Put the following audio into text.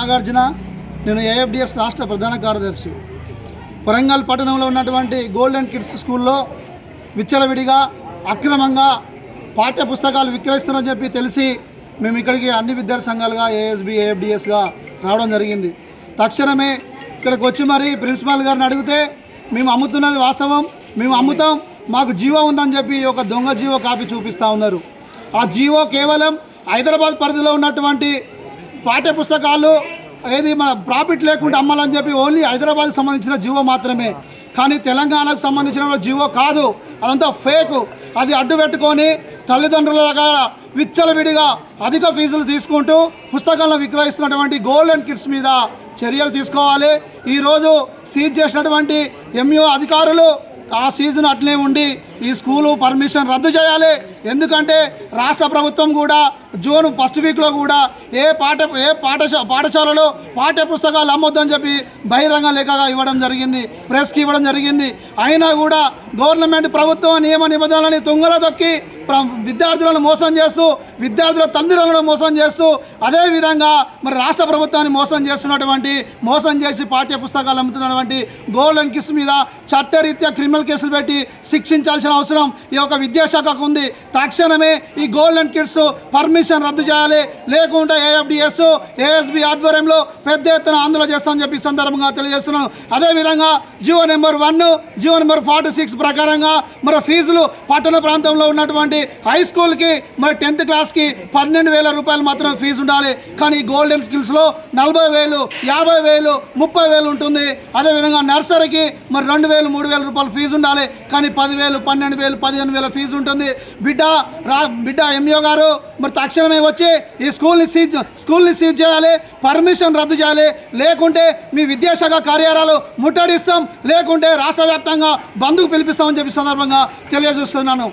నాగార్జున నేను ఏఎఫ్డిఎస్ రాష్ట్ర ప్రధాన కార్యదర్శి. వరంగల్ పట్టణంలో ఉన్నటువంటి గోల్డెన్ కిడ్స్ స్కూల్లో విచ్చలవిడిగా అక్రమంగా పాఠ్య పుస్తకాలు విక్రయిస్తున్నారని చెప్పి తెలిసి మేము ఇక్కడికి అన్ని విద్యార్థి సంఘాలుగా ఏఎస్బి ఏఎఫ్డిఎస్గా రావడం జరిగింది. తక్షణమే ఇక్కడికి వచ్చి మరి ప్రిన్సిపాల్ గారిని అడిగితే మేము అమ్ముతున్నది వాస్తవం మేము అమ్ముతాం మాకు జీవో ఉందని చెప్పి ఒక దొంగ జీవో కాపీ చూపిస్తూ ఉన్నారు. ఆ జీవో కేవలం హైదరాబాద్ పరిధిలో ఉన్నటువంటి పాఠ్య పుస్తకాలు ఏది మన ప్రాఫిట్ లేకుండా అమ్మాలని చెప్పి ఓన్లీ హైదరాబాద్కి సంబంధించిన జీవో మాత్రమే. కానీ తెలంగాణకు సంబంధించిన జీవో కాదు. అదంతా ఫేక్ అది అడ్డు పెట్టుకొని తల్లిదండ్రుల దగ్గర విచ్చలవిడిగా అధిక ఫీజులు తీసుకుంటూ పుస్తకాలను విక్రయిస్తున్నటువంటి గోల్డెన్ కిడ్స్ మీద చర్యలు తీసుకోవాలి. ఈరోజు సీజ్ చేసినటువంటి ఎంఈఓ అధికారులు ఆ సీజన్ అట్లే ఉండి ఈ స్కూలు పర్మిషన్ రద్దు చేయాలి. ఎందుకంటే రాష్ట్ర ప్రభుత్వం కూడా జూన్ ఫస్ట్ వీక్లో కూడా ఏ పాఠ ఏ పాఠశా పాఠశాలలో పాఠ్య పుస్తకాలు అమ్మొద్దని చెప్పి బహిరంగ లేఖగా ఇవ్వడం జరిగింది ప్రెస్కి ఇవ్వడం జరిగింది. అయినా కూడా గవర్నమెంట్ ప్రభుత్వం నియమ నిబంధనలని తుంగల దొక్కి విద్యార్థులను మోసం చేస్తూ విద్యార్థుల తల్లిదండ్రులను మోసం చేస్తూ అదేవిధంగా మరి రాష్ట్ర ప్రభుత్వాన్ని మోసం చేస్తున్నటువంటి మోసం చేసి పాఠ్య పుస్తకాలు అమ్ముతున్నటువంటి గోల్డెన్ కిస్ మీద చట్టరీత్యా క్రిమినల్ కేసులు పెట్టి శిక్షించాల్సిన అవసరం. ఈ యొక్క విద్యాశాఖకు ఉంది. తక్షణమే ఈ గోల్డెన్ కిడ్స్ పర్మిషన్ రద్దు చేయాలి. లేకుంటే ఏఎఫ్డిఎస్ ఏఎస్బి ఆధ్వర్యంలో పెద్ద ఎత్తున ఆందోళన చేస్తామని చెప్పి సందర్భంగా తెలియజేస్తున్నాను. అదేవిధంగా GO number one GO number forty six ప్రకారంగా మరి ఫీజులు పట్టణ ప్రాంతంలో ఉన్నటువంటి హై స్కూల్కి మరి టెన్త్ క్లాస్కి పన్నెండు వేల రూపాయలు మాత్రం ఫీజు ఉండాలి. కానీ గోల్డెన్ స్కిల్స్లో నలభై వేలు యాభై వేలు ముప్పై వేలు ఉంటుంది. అదేవిధంగా నర్సరీకి మరి రెండు వేలు మూడు వేల రూపాయలు ఫీజు ఉండాలి. కానీ పదివేలు పన్నెండు వేలు పదిహేను వేల ఫీజు ఉంటుంది. బిడ్డ రా బిడ్డ ఎంఈఓ గారు మరి తక్షణమే వచ్చి ఈ స్కూల్ని సీజ్ స్కూల్ని సీజ్ చేయాలి పర్మిషన్ రద్దు చేయాలి. లేకుంటే మీ విద్యాశాఖ కార్యాలయాలు ముట్టడిస్తాం. లేకుంటే రాష్ట్ర వ్యాప్తంగా బంధుకు పిలిపిస్తామని చెప్పి సందర్భంగా తెలియజేస్తున్నాను.